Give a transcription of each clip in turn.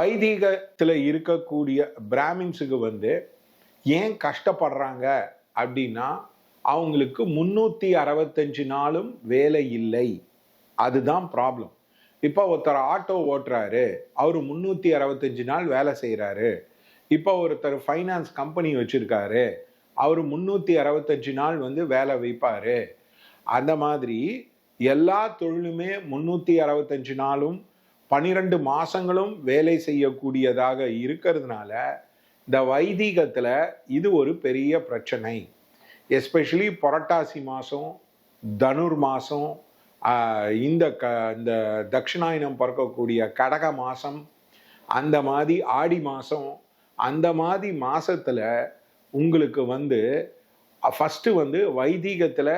வைதிகத்தில் இருக்கக்கூடிய பிராமின்ஸுக்கு வந்து ஏன் கஷ்டப்படுறாங்க அப்படின்னா அவங்களுக்கு முன்னூற்றி அறுபத்தஞ்சு நாளும் வேலை இல்லை. அதுதான் ப்ராப்ளம் இப்போ ஒருத்தர் ஆட்டோ ஓட்டுறாரு அவர் முந்நூற்றி அறுபத்தஞ்சு நாள் வேலை செய்கிறாரு இப்போ ஒருத்தர் ஃபைனான்ஸ் கம்பெனி வச்சுருக்காரு அவர் முந்நூற்றி அறுபத்தஞ்சு நாள் வந்து வேலை வைப்பார். அந்த மாதிரி எல்லா தொழிலுமே முந்நூற்றி அறுபத்தஞ்சு நாளும் பனிரெண்டு மாசங்களும் வேலை செய்யக்கூடியதாக இருக்கிறதுனால இந்த வைதீகத்தில் இது ஒரு பெரிய பிரச்சனை. எஸ்பெஷலி புரட்டாசி மாதம் தனுர் மாதம் இந்த க இந்த தட்சிணாயனம் பிறக்கக்கூடிய கடக மாதம் அந்த மாதிரி ஆடி மாதம் அந்த மாதிரி மாதத்தில் உங்களுக்கு வந்து ஃபஸ்ட்டு வந்து வைதீகத்தில்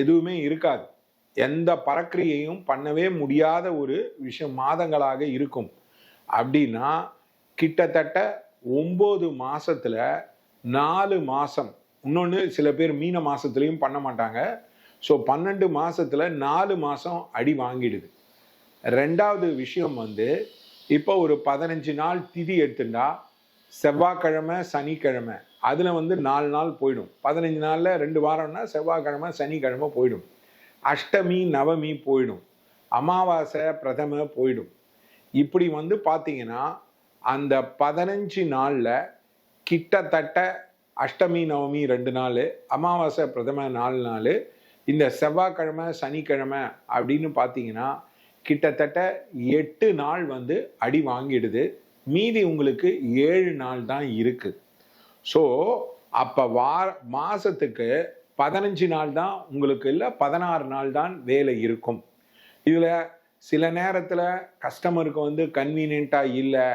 எதுவுமே இருக்காது. எந்த பரக்கிரியையும் பண்ணவே முடியாத ஒரு விஷயம் மாதங்களாக இருக்கும். அப்படின்னா கிட்டத்தட்ட ஒம்பது மாசத்துல நாலு மாசம். இன்னொன்று சில பேர் மீன மாசத்துலயும் பண்ண மாட்டாங்க. ஸோ பன்னெண்டு மாசத்துல நாலு மாசம் அடி வாங்கிடுது. ரெண்டாவது விஷயம் வந்து இப்போ ஒரு பதினஞ்சு நாள் திதி எடுத்துட்டா செவ்வாய்க்கிழமை சனிக்கிழமை. அதில் வந்து நாலு நாள் போயிடும். பதினஞ்சு நாளில் ரெண்டு வாரம்னா செவ்வாய்க்கிழமை சனிக்கிழமை போயிடும். அஷ்டமி நவமி போயிடும். அமாவாசை பிரதம போயிடும். இப்படி வந்து பார்த்தீங்கன்னா அந்த பதினஞ்சு நாளில் கிட்டத்தட்ட அஷ்டமி நவமி ரெண்டு நாள் அமாவாசை பிரதம நாலு நாள் இந்த செவ்வாய்க்கிழமை சனிக்கிழமை அப்படின்னு பார்த்தீங்கன்னா கிட்டத்தட்ட எட்டு நாள் வந்து அடி வாங்கிடுது. மீதி உங்களுக்கு ஏழு நாள் தான் இருக்குது ஸோ அப்போ வார மாதத்துக்கு பதினஞ்சு நாள் தான் உங்களுக்கு இல்லை பதினாறு நாள் தான் வேலை இருக்கும். இதில் சில நேரத்தில் கஸ்டமருக்கு வந்து கன்வீனியண்ட்டாக இல்லை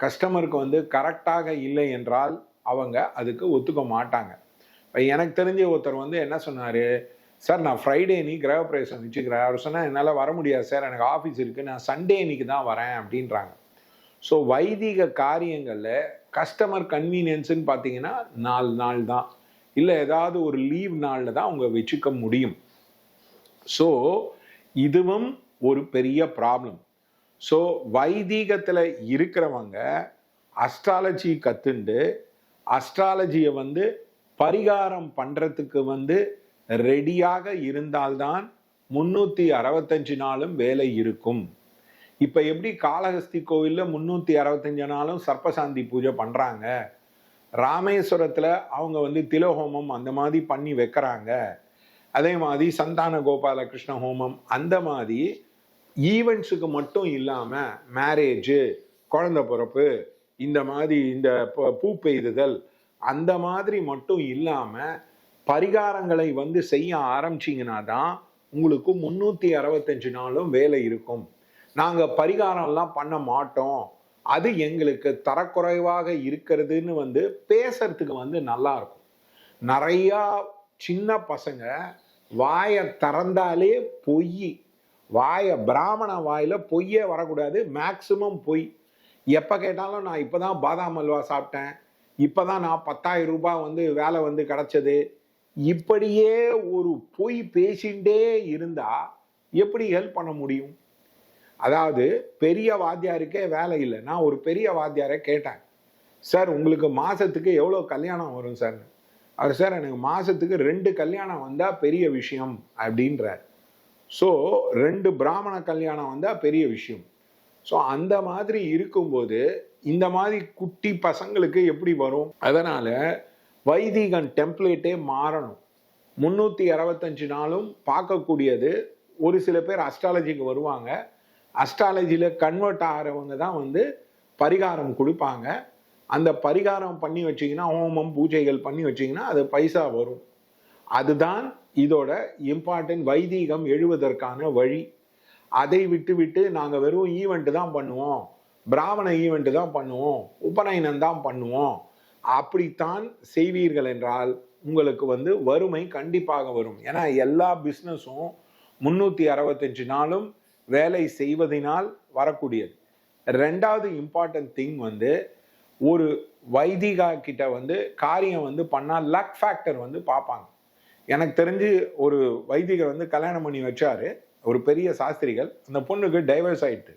கஸ்டமருக்கு வந்து கரெக்டாக இல்லை என்றால் அவங்க அதுக்கு ஒத்துக்க மாட்டாங்க. இப்போ எனக்கு தெரிஞ்ச ஒருத்தர் வந்து என்ன சொன்னார் சார் நான் ஃப்ரைடே நீ கிரகப்பிரவேசம் வச்சுக்கிறேன். அவர் சொன்னால் என்னால் வர முடியாது சார் எனக்கு ஆஃபீஸ் இருக்குது நான் சண்டே இன்னைக்கு தான் வரேன் அப்படின்றாங்க. ஸோ வைதிக காரியங்களில் கஸ்டமர் கன்வீனியன்ஸுன்னு பார்த்தீங்கன்னா நாலு நாள் தான் இல்லை ஏதாவது ஒரு லீவ் நாளில் தான் அவங்க வச்சுக்க முடியும். ஸோ இதுவும் ஒரு பெரிய ப்ராப்ளம் ஸோ வைதீகத்தில் இருக்கிறவங்க அஸ்ட்ராலஜி கற்றுண்டு அஸ்ட்ராலஜியை வந்து பரிகாரம் பண்ணுறதுக்கு வந்து ரெடியாக இருந்தால்தான் முன்னூற்றி அறுபத்தஞ்சு நாளும் வேலை இருக்கும். இப்போ எப்படி காளஹஸ்தி கோவிலில் முந்நூற்றி அறுபத்தஞ்சு நாளும் சர்ப்பசாந்தி பூஜை பண்ணுறாங்க ராமேஸ்வரத்தில் அவங்க வந்து திலஹோமம் அந்த மாதிரி பண்ணி வைக்கிறாங்க. அதே மாதிரி சந்தான கோபால கிருஷ்ண ஹோமம் அந்த மாதிரி ஈவெண்ட்ஸுக்கு மட்டும் இல்லாமல் மேரேஜு குழந்த பிறப்பு இந்த மாதிரி இந்த ப- பூ பெய்துதல் அந்த மாதிரி மட்டும் இல்லாமல் பரிகாரங்களை வந்து செய்ய ஆரம்பிச்சிங்கன்னா தான் உங்களுக்கு முந்நூற்றி அறுபத்தஞ்சு நாளும் வேலை இருக்கும். நாங்கள் பரிகாரம்லாம் பண்ண மாட்டோம். அது எங்களுக்கு தரக்குறைவாக இருக்கிறதுன்னு வந்து பேசுறதுக்கு வந்து நல்லா இருக்கும். நிறையா சின்ன பசங்க வாயை திறந்தாலே பொய். வாயை பிராமண வாயில் பொய்யே வரக்கூடாது. மேக்சிமம் பொய். எப்போ கேட்டாலும் நான் இப்போ தான் பாதாம் அல்வா சாப்பிட்டேன். இப்போ தான் நான் பத்தாயிரம் ரூபாய் வந்து வேலை வந்து கிடச்சது. இப்படியே ஒரு பொய் பேசிகிட்டே இருந்தால் எப்படி ஹெல்ப் பண்ண முடியும்? அதாவது பெரிய வாத்தியாருக்கே வேலை இல்லை. நான் ஒரு பெரிய வாத்தியாரை கேட்டேன். சார் உங்களுக்கு மாதத்துக்கு எவ்வளோ கல்யாணம் வரும் சார்? அவர் சார் எனக்கு மாதத்துக்கு ரெண்டு கல்யாணம் வந்தால் பெரிய விஷயம் அப்படின்றார். ஸோ ரெண்டு பிராமண கல்யாணம் வந்தால் பெரிய விஷயம். ஸோ அந்த மாதிரி இருக்கும்போது இந்த மாதிரி குட்டி பசங்களுக்கு எப்படி வரும்? அதனால் வைதிகன் டெம்ப்ளேட்டே மாறணும். முந்நூற்றி அறுபத்தஞ்சு நாளும் பார்க்கக்கூடியது. ஒரு சில பேர் அஸ்ட்ராலஜிக்கு வருவாங்க. அஸ்ட்ராலஜியில் கன்வெர்ட் ஆகிறவங்க தான் வந்து பரிகாரம் கொடுப்பாங்க. அந்த பரிகாரம் பண்ணி வச்சீங்கன்னா ஹோமம் பூஜைகள் பண்ணி வச்சிங்கன்னா அது பைசா வரும். அதுதான் இதோட இம்பார்ட்டன்ட் வைதீகம் எழுவதற்கான வழி. அதை விட்டு விட்டு நாங்கள் வெறும் ஈவெண்ட்டு தான் பண்ணுவோம். பிராமண ஈவெண்ட்டு தான் பண்ணுவோம். உபநயனம் தான் பண்ணுவோம். அப்படித்தான் செய்வீர்கள் என்றால் உங்களுக்கு வந்து வறுமை கண்டிப்பாக வரும். ஏன்னா எல்லா பிஸ்னஸும் முந்நூற்றி அறுபத்தஞ்சு நாளும் வேலை செய்வதனால் வரக்கூடியது. ரெண்டாவது இம்பார்ட்டன்ட் திங் வந்து ஒரு வைதிகா கிட்ட வந்து காரியம் வந்து பண்ணால் லக் ஃபேக்டர் வந்து பார்ப்பாங்க. எனக்கு தெரிஞ்சு ஒரு வைதிகர் வந்து கல்யாணம் பண்ணி வச்சாரு. ஒரு பெரிய சாஸ்திரிகள். அந்த பொண்ணுக்கு டைவர்ஸ் ஆயிட்டு.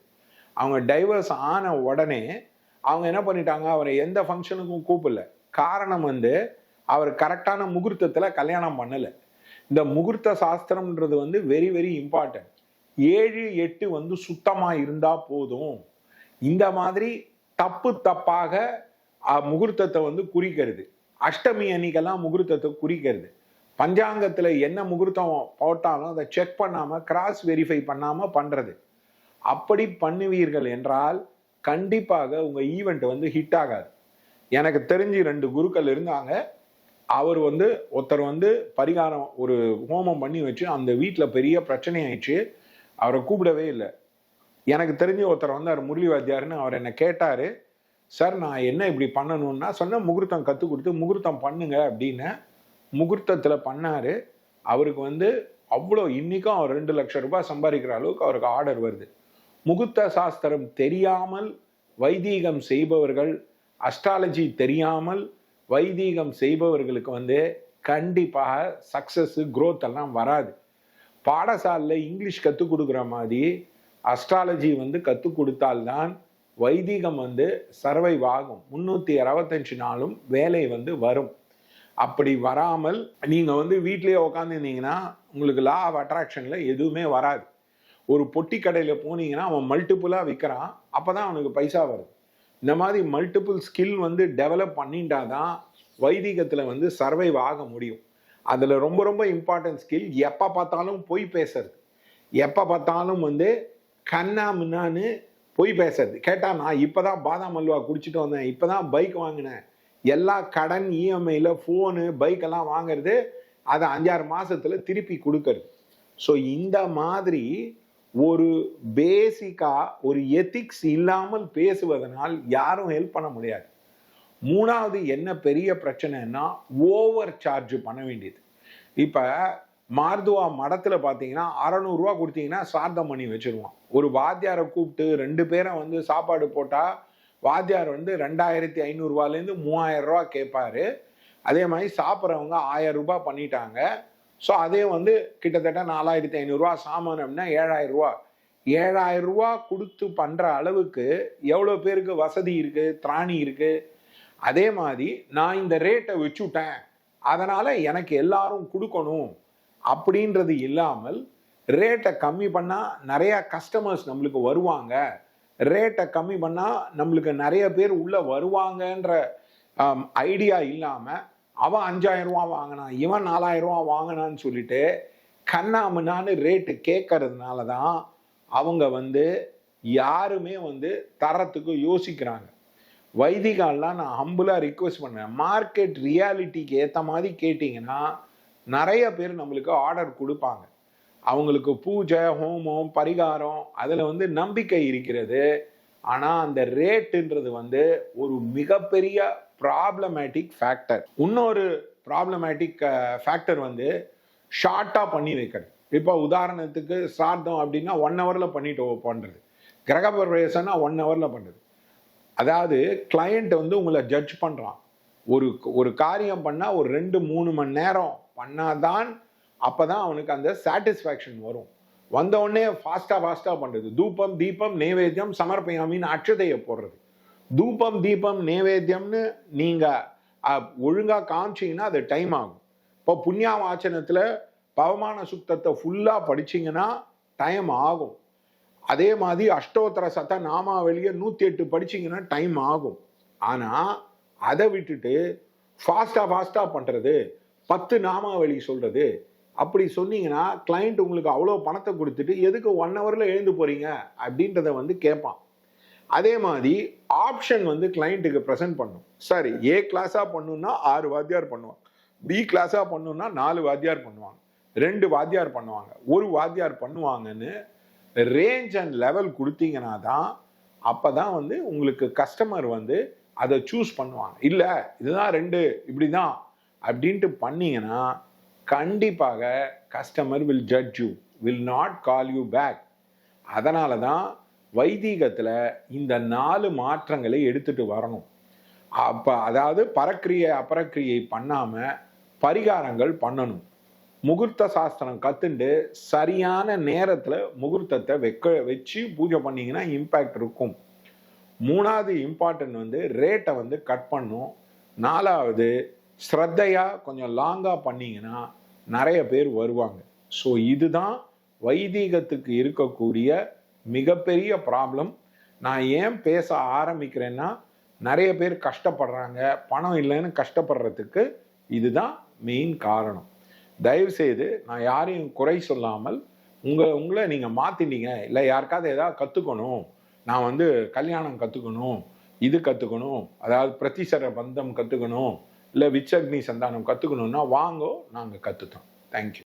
அவங்க டைவர்ஸ் ஆன உடனே அவங்க என்ன பண்ணிட்டாங்க? அவரை எந்த ஃபங்க்ஷனுக்கும் கூப்பிடல. காரணம் வந்து அவர் கரெக்டான முகூர்த்தத்தில் கல்யாணம் பண்ணலை. இந்த முகூர்த்த சாஸ்திரம்ன்றது வந்து வெரி வெரி இம்பார்ட்டன்ட் ஏழு எட்டு வந்து சுத்தமாக இருந்தால் போதும். இந்த மாதிரி தப்பு தப்பாக முகூர்த்தத்தை வந்து குறிக்கிறது. அஷ்டமி அன்னைக்கெல்லாம் முகூர்த்தத்தை குறிக்கிறது. பஞ்சாங்கத்தில் என்ன முகூர்த்தம் போட்டாலும் அதை செக் பண்ணாமல் கிராஸ் வெரிஃபை பண்ணாமல் பண்ணுறது அப்படி பண்ணுவீர்கள் என்றால் கண்டிப்பாக உங்கள் ஈவெண்ட் வந்து ஹிட் ஆகாது. எனக்கு தெரிஞ்சு ரெண்டு குருக்கள் இருந்தாங்க. அவர் வந்து ஒருத்தர் வந்து பரிகாரம் ஒரு ஹோமம் பண்ணி வச்சு அந்த வீட்டில் பெரிய பிரச்சனை ஆயிடுச்சு அவரை கூப்பிடவே இல்லை. எனக்கு தெரிஞ்ச ஒருத்தர் வந்தார் முரளி வாத்தியார்னு அவர் என்னை கேட்டார் சார் நான் என்ன இப்படி பண்ணணும்னா சொன்ன முகூர்த்தம் கற்றுக் கொடுத்து முகூர்த்தம் பண்ணுங்க அப்படின்னு முகூர்த்தத்தில் பண்ணார். அவருக்கு வந்து அவ்வளோ இன்றைக்கும் அவர் ரெண்டு லட்சம் ரூபாய் சம்பாதிக்கிற அளவுக்கு அவருக்கு ஆர்டர் வருது. முகூர்த்த சாஸ்திரம் தெரியாமல் வைதீகம் செய்பவர்கள் அஸ்ட்ராலஜி தெரியாமல் வைதீகம் செய்பவர்களுக்கு வந்து கண்டிப்பாக சக்ஸஸ் க்ரோத் எல்லாம் வராது. பாடசாலையில் இங்கிலீஷ் கற்றுக் கொடுக்குற மாதிரி அஸ்ட்ராலஜி வந்து கற்றுக் கொடுத்தால்தான் வைதிகம் வந்து சர்வைவ் ஆகும். முந்நூற்றி அறுபத்தஞ்சு நாளும் வேலை வந்து வரும். அப்படி வராமல் நீங்கள் வந்து வீட்லேயே உக்காந்துருந்தீங்கன்னா உங்களுக்கு லா ஆஃப் அட்ராக்ஷனில் எதுவுமே வராது. ஒரு பொட்டி கடையில் போனீங்கன்னா அவன் மல்டிப்புளாக விற்கிறான் அப்போ தான் அவனுக்கு பைசா வருது. இந்த மாதிரி மல்டிப்புள் ஸ்கில் வந்து டெவலப் பண்ணிட்டாதான் வைதிகத்தில் வந்து சர்வைவ் ஆக முடியும். அதில் ரொம்ப ரொம்ப இம்பார்ட்டன்ட் ஸ்கில் எப்போ பார்த்தாலும் பொய் பேசுறது. எப்போ பார்த்தாலும் வந்து கண்ணா முன்னான்னு பொய் பேசுறது. கேட்டால் நான் இப்போ தான் பாதாம் அல்வா குடிச்சிட்டு வந்தேன். இப்போ தான் பைக் வாங்கினேன். எல்லா கடன் இஎம்ஐயில் ஃபோனு பைக்கெல்லாம் வாங்குறது அதை அஞ்சாறு மாதத்தில் திருப்பி கொடுக்கறது. ஸோ இந்த மாதிரி ஒரு பேசிக்காக ஒரு எத்திக்ஸ் இல்லாமல் பேசுவதனால் யாரும் ஹெல்ப் பண்ண முடியாது. மூணாவது என்ன பெரிய பிரச்சனைன்னா ஓவர் சார்ஜ் பண்ண வேண்டியது. இப்போ மார்துவா மடத்தில் பார்த்தீங்கன்னா அறநூறுரூவா கொடுத்தீங்கன்னா சார்த்தம் பண்ணி வச்சுருவான். ஒரு வாத்தியாரை கூப்பிட்டு ரெண்டு பேரை வந்து சாப்பாடு போட்டால் வாத்தியார் வந்து ரெண்டாயிரத்தி ஐநூறுரூவாலேருந்து மூவாயிரரூவா கேட்பார் கேட்பாரு. அதே மாதிரி சாப்பிட்றவங்க ஆயிரம் ரூபாய் பண்ணிட்டாங்க. ஸோ அதே வந்து கிட்டத்தட்ட நாலாயிரத்தி ஐநூறுரூவா சாமான் அப்படின்னா ஏழாயிரரூவா ரூபா. ரூபா கொடுத்து பண்ணுற அளவுக்கு எவ்வளோ பேருக்கு வசதி இருக்குது திராணி இருக்குது அதே மாதிரி நான் இந்த ரேட்டை வச்சுட்டேன். அதனால் எனக்கு எல்லாரும் கொடுக்கணும். அப்படின்றது இல்லாமல் ரேட்டை கம்மி பண்ணால் நிறையா கஸ்டமர்ஸ் நம்மளுக்கு வருவாங்க. ரேட்டை கம்மி பண்ணால் நம்மளுக்கு நிறைய பேர் உள்ளே வருவாங்கன்ற ஐடியா இல்லாமல் அவன் அஞ்சாயிரம் ரூபா வாங்கினான் இவன் நாலாயிரம் ரூபா வாங்கினான்னு சொல்லிட்டு கண்ணாமண்ணான்னு ரேட்டு கேட்கறதுனால தான் அவங்க வந்து யாருமே வந்து தரத்துக்கு யோசிக்கிறாங்க. வைதிகாலாம் நான் ஹம்புலாக ரிக்வெஸ்ட் பண்ணேன் மார்க்கெட் ரியாலிட்டிக்கு ஏற்ற மாதிரி கேட்டிங்கன்னா நிறைய பேர் நம்மளுக்கு ஆர்டர் கொடுப்பாங்க. அவங்களுக்கு பூஜை ஹோமம் பரிகாரம் அதில் வந்து நம்பிக்கை இருக்கிறது. ஆனால் அந்த ரேட்டுன்றது வந்து ஒரு மிகப்பெரிய ப்ராப்ளமேட்டிக் ஃபேக்டர் இன்னொரு ப்ராப்ளமேட்டிக் ஃபேக்டர் வந்து ஷார்ட்டாக பண்ணி வைக்கிறது இப்போ உதாரணத்துக்கு சார்த்தம் அப்படின்னா ஒன் ஹவரில் பண்ணிட்டு பண்ணுறது கிரகப்பிரவேசம்னா ஒன் ஹவரில் பண்ணுறது அதாவது கிளையண்ட் வந்து உங்களை ஜட்ஜ் பண்ணுறான் ஒரு ஒரு காரியம் பண்ணால் ஒரு ரெண்டு மூணு மணி நேரம் பண்ணாதான் அப்போ தான் அவனுக்கு அந்த சாட்டிஸ்ஃபேக்ஷன் வரும். வந்தவுடனே ஃபாஸ்ட்டாக ஃபாஸ்ட்டாக பண்ணுறது தூபம் தீபம் நைவேத்தியம் சமர்ப்பயாமின்னு அட்சதையை போடுறது. தூபம் தீபம் நைவேத்தியம்னு நீங்கள் ஒழுங்காக காமிச்சிங்கன்னா அது டைம் ஆகும். இப்போ புண்ணியாவாச்சனத்தில் பவமான சுத்தத்தை ஃபுல்லாக படிச்சீங்கன்னா டைம் ஆகும். அதே மாதிரி அஷ்டோத்தர சத நாமாவளியை நூற்றி எட்டு படிச்சீங்கன்னா டைம் ஆகும். ஆனால் அதை விட்டுட்டு ஃபாஸ்ட்டாக ஃபாஸ்ட்டாக பண்ணுறது பத்து நாமாவளி சொல்கிறது அப்படி சொன்னீங்கன்னா கிளைண்ட் உங்களுக்கு அவ்வளோ பணத்தை கொடுத்துட்டு எதுக்கு ஒன் ஹவரில் எழுந்து போகிறீங்க அப்படின்றத வந்து கேட்பான். அதே மாதிரி ஆப்ஷன் வந்து கிளைண்ட்டுக்கு ப்ரெசென்ட் பண்ணும். சரி ஏ கிளாஸாக பண்ணுன்னா ஆறு வாத்தியார் பண்ணுவாங்க. பி கிளாஸாக பண்ணுன்னா நாலு வாத்தியார் பண்ணுவாங்க. ரெண்டு வாத்தியார் பண்ணுவாங்க. ஒரு வாத்தியார் பண்ணுவாங்கன்னு ரேஞ்ச் அண்ட் லெவல் கொடுத்தீங்கன்னா தான் அப்போ தான் வந்து உங்களுக்கு கஸ்டமர் வந்து அதை சூஸ் பண்ணுவாங்க. இல்லை இதுதான் ரெண்டு இப்படி தான் அப்படின்ட்டு பண்ணீங்கன்னா கண்டிப்பாக customer will judge you will not call you back அதனால தான் வைதீகத்தில் இந்த நாலு மாற்றங்களை எடுத்துகிட்டு வரணும். அப்போ அதாவது பரக்கிரியை அபரக்கிரியை பண்ணாமல் பரிகாரங்கள் பண்ணணும். முகூர்த்த சாஸ்திரம் கத்துண்டு சரியான நேரத்தில் முகூர்த்தத்தை வைக்க வச்சு பூஜை பண்ணீங்கன்னா இம்பேக்ட் இருக்கும். மூணாவது இம்பார்ட்டன்ட் வந்து ரேட்டை வந்து கட் பண்ணும். நாலாவது ஸ்ரத்தையாக கொஞ்சம் லாங்காக பண்ணீங்கன்னா நிறைய பேர் வருவாங்க. ஸோ இதுதான் வைதீகத்துக்கு இருக்கக்கூடிய மிகப்பெரிய ப்ராப்ளம் நான் ஏன் பேச ஆரம்பிக்கிறேன்னா நிறைய பேர் கஷ்டப்படுறாங்க. பணம் இல்லைன்னு கஷ்டப்படுறதுக்கு இதுதான் மெயின் காரணம். தயவுசெய்து நான் யாரையும் குறை சொல்லாமல் உங்கள் உங்களை நீங்கள் மாற்றிட்டீங்க இல்லை யாருக்காவது ஏதாவது கற்றுக்கணும் நான் வந்து கல்யாணம் கற்றுக்கணும் இது கற்றுக்கணும் அதாவது பிரதிசர பந்தம் கற்றுக்கணும் இல்லை விச்சக்னி சந்தானம் கற்றுக்கணும்னா வாங்கோ நாங்கள் கற்றுத்தோம் தேங்க்யூ